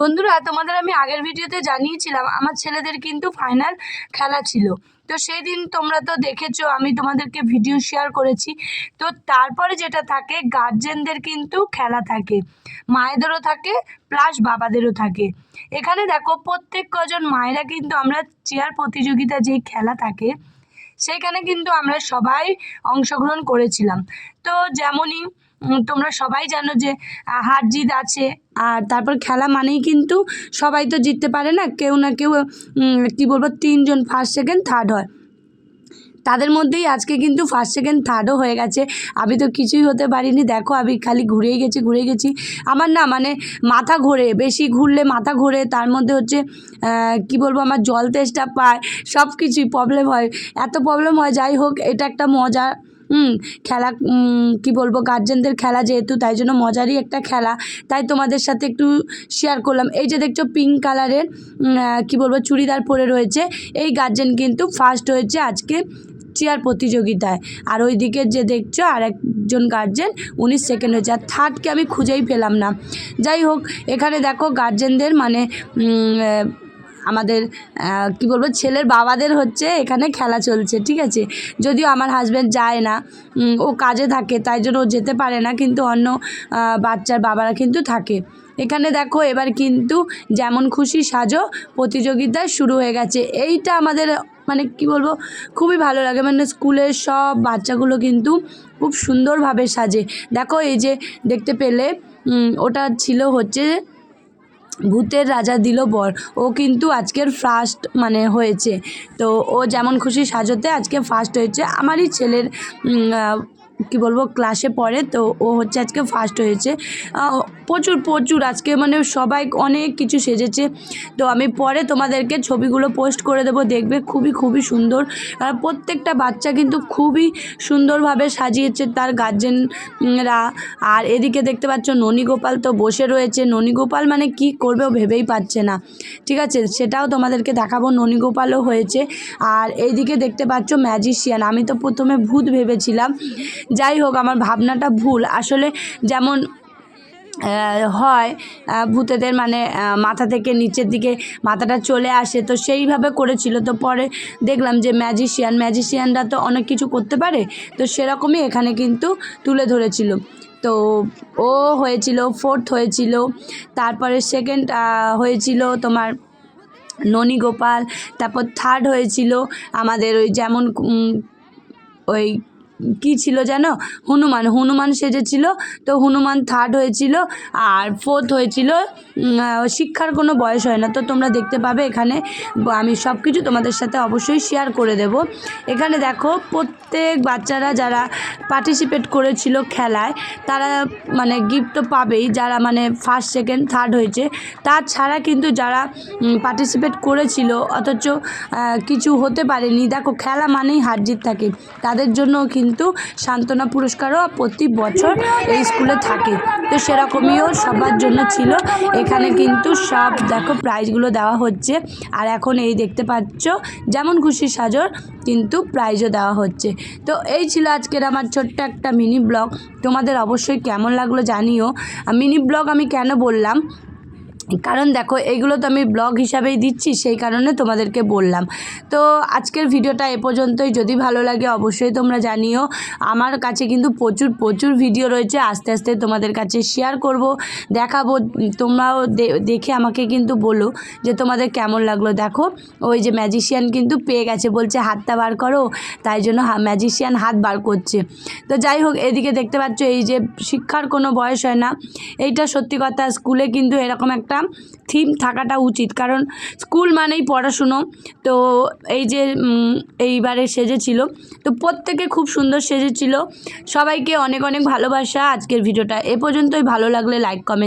বন্ধুরা, তোমাদের আমি আগের ভিডিওতে জানিয়েছিলাম, আমার ছেলেদের কিন্তু ফাইনাল খেলা ছিল। তো সেই দিন তোমরা তো দেখেছ, আমি তোমাদেরকে ভিডিও শেয়ার করেছি। তো তারপরে যেটা থাকে গার্জেনদের কিন্তু খেলা থাকে। মায়েদেরও থাকে প্লাস বাবাদেরও থাকে। এখানে দেখো, প্রত্যেক কজন মায়েরা কিন্তু আমরা চেয়ার প্রতিযোগিতা যেই খেলা থাকে সেইখানে কিন্তু আমরা সবাই অংশগ্রহণ করেছিলাম। তো যেমনই তোমরা সবাই জানো যে হার জিত আছে, আর তারপর খেলা মানেই কিন্তু সবাই তো জিততে পারে না। কেউ না কেউ কী বলব, তিনজন ফার্স্ট সেকেন্ড থার্ড হয়। তাদের মধ্যেই আজকে কিন্তু ফার্স্ট সেকেন্ড থার্ডও হয়ে গেছে। আমি তো কিছুই হতে পারিনি। দেখো, আমি খালি ঘুরেই গেছি ঘুরেই গেছি। আমার না মানে মাথা ঘোরে, বেশি ঘুরলে মাথা ঘোরে, তার মধ্যে হচ্ছে কি বলব, আমার জল তেষ্টা পায় সব কিছুই প্রবলেম হয়। এত প্রবলেম হয়, যাই হোক, এটা একটা মজা। হুম, খেলা কি বলব গার্জেনদের খেলা যেহেতু, তাই জন্য মজারই একটা খেলা। তাই তোমাদের সাথে একটু শেয়ার করলাম। এই যে দেখছ পিঙ্ক কালারের কি বলব, চুড়িদার পরে রয়েছে। এই গার্জেন কিন্তু ফার্স্ট হয়েছে আজকে চেয়ার প্রতিযোগিতায়। আর ওই দিকের যে দেখছ আর একজন গার্জেন উনি সেকেন্ড হয়েছে। আর থার্ডকে আমি খুঁজেই পেলাম না। যাই হোক, এখানে দেখো গার্জেনদের মানে আমাদের কি বলব, ছেলের বাবাদের হচ্ছে এখানে খেলা চলছে, ঠিক আছে? যদিও আমার হাজব্যান্ড যায় না ও কাজে থাকে, তাই জন্য ও যেতে পারে না, কিন্তু অন্য বাচ্চার বাবারা কিন্তু থাকে। এখানে দেখো, এবার কিন্তু যেমন খুশি সাজো প্রতিযোগিতা শুরু হয়ে গেছে। এইটা আমাদের মানে কি বলব, খুবই ভালো লাগে। মানে স্কুলের সব বাচ্চাগুলো কিন্তু খুব সুন্দরভাবে সাজে। দেখো এই যে দেখতে পেলে ওটা ছিল হচ্ছে ভূতের রাজা দিল বর ও কিন্তু আজকের ফার্স্ট মানে হয়েছে। তো ও যেমন খুশি সাজতে, আজকে ফার্স্ট হয়েছে। আমারই ছেলের কি বলব ক্লাসে পড়ে, তো ও হচ্ছে আজকে ফার্স্ট হয়েছে। প্রচুর প্রচুর আজকে মানে সবাই অনেক কিছু সেজেছে। তো আমি পরে তোমাদেরকে ছবিগুলো পোস্ট করে দেবো, দেখবে খুবই খুবই সুন্দর। আর প্রত্যেকটা বাচ্চা কিন্তু খুবই সুন্দরভাবে সাজিয়েছে তার গার্জেনরা আর এদিকে দেখতে পাচ্ছ ননীগোপাল তো বসে রয়েছে। ননীগোপাল মানে কি করবে ও ভেবেই পাচ্ছে না। ঠিক আছে, সেটাও তোমাদেরকে দেখাবো। ননীগোপালও হয়েছে। আর এইদিকে দেখতে পাচ্ছ ম্যাজিশিয়ান আমি তো প্রথমে ভূত ভেবেছিলাম যাই হোক আমার ভাবনাটা ভুল। আসলে যেমন হয় ভূতেদের মানে মাথা থেকে নিচের দিকে মাথাটা চলে আসে, তো সেইভাবে করেছিল। তো পরে দেখলাম যে ম্যাজিশিয়ান ম্যাজিশিয়ানরা তো অনেক কিছু করতে পারে, তো সেরকমই এখানে কিন্তু তুলে ধরেছিল। তো ও হয়েছিল ফোর্থ হয়েছিল, তারপরে সেকেন্ড হয়েছিল তোমার ননী গোপাল, তারপর থার্ড হয়েছিল আমাদের ওই যেমন ওই কি ছিল জানো হনুমান। হনুমান সেজেছিল, তো হনুমান থার্ড হয়েছিল আর ফোর্থ হয়েছিল শিক্ষার কোনো বয়স হয় না। তো তোমরা দেখতে পাবে এখানে, আমি সব কিছু তোমাদের সাথে অবশ্যই শেয়ার করে দেব। এখানে দেখো, প্রত্যেক বাচ্চারা যারা পার্টিসিপেট করেছিল খেলায়, তারা মানে গিফট তো পাবেই, যারা মানে ফার্স্ট সেকেন্ড থার্ড হয়েছে। তাছাড়া কিন্তু যারা পার্টিসিপেট করেছিল, অথচ কিছু হতে পারেনি, দেখো খেলা মানেই হার জিত থাকে। তাদের জন্য কিন্তু সান্ত্বনা পুরস্কারও প্রতি বছর এই স্কুলে থাকে। তো সেরকমইও সবার জন্য ছিল। এখানে কিন্তু সব, দেখো, প্রাইজগুলো দেওয়া হচ্ছে। আর এখন এই দেখতে পাচ্ছ, যেমন খুশি সাজর, কিন্তু প্রাইজও দেওয়া হচ্ছে। তো এই ছিল আজকের আমার ছোট্ট একটা মিনি ব্লগ। তোমাদের অবশ্যই কেমন লাগল জানিও। মিনি ব্লগ আমি কেন বললাম? কারণ দেখো এইগুলো তো আমি ব্লগ হিসাবেই দিচ্ছি, সেই কারণে তোমাদেরকে বললাম। তো আজকের ভিডিওটা এ পর্যন্তই। যদি ভালো লাগে অবশ্যই তোমরা জানিও। আমার কাছে কিন্তু প্রচুর প্রচুর ভিডিও রয়েছে। আস্তে আস্তে তোমাদের কাছে শেয়ার করব, দেখাবো। তোমরাও দেখে আমাকে কিন্তু বলো যে তোমাদের কেমন লাগল। দেখো, ওই যে ম্যাজিশিয়ান কিন্তু পেয়ে গেছে, বলছে হাতটা বার করো, তাই জন্য ম্যাজিশিয়ান হাত বার করছে। তো যাই হোক, এদিকে দেখতে পাচ্ছ, এই যে শিক্ষার কোনো বয়স হয় না। এইটা সত্যি কথা, স্কুলে কিন্তু এরকম একটা থিম থাকাটা উচিত। কারণ স্কুল মানেই পড়াশুনো। তো এই যে এইবারে সেজেছিল। তো প্রত্যেকে খুব সুন্দর সেজেছিল। সবাইকে অনেক অনেক ভালোবাসা আজকের ভিডিওটা। এ পর্যন্তই ভালো লাগলে লাইক কমেন্ট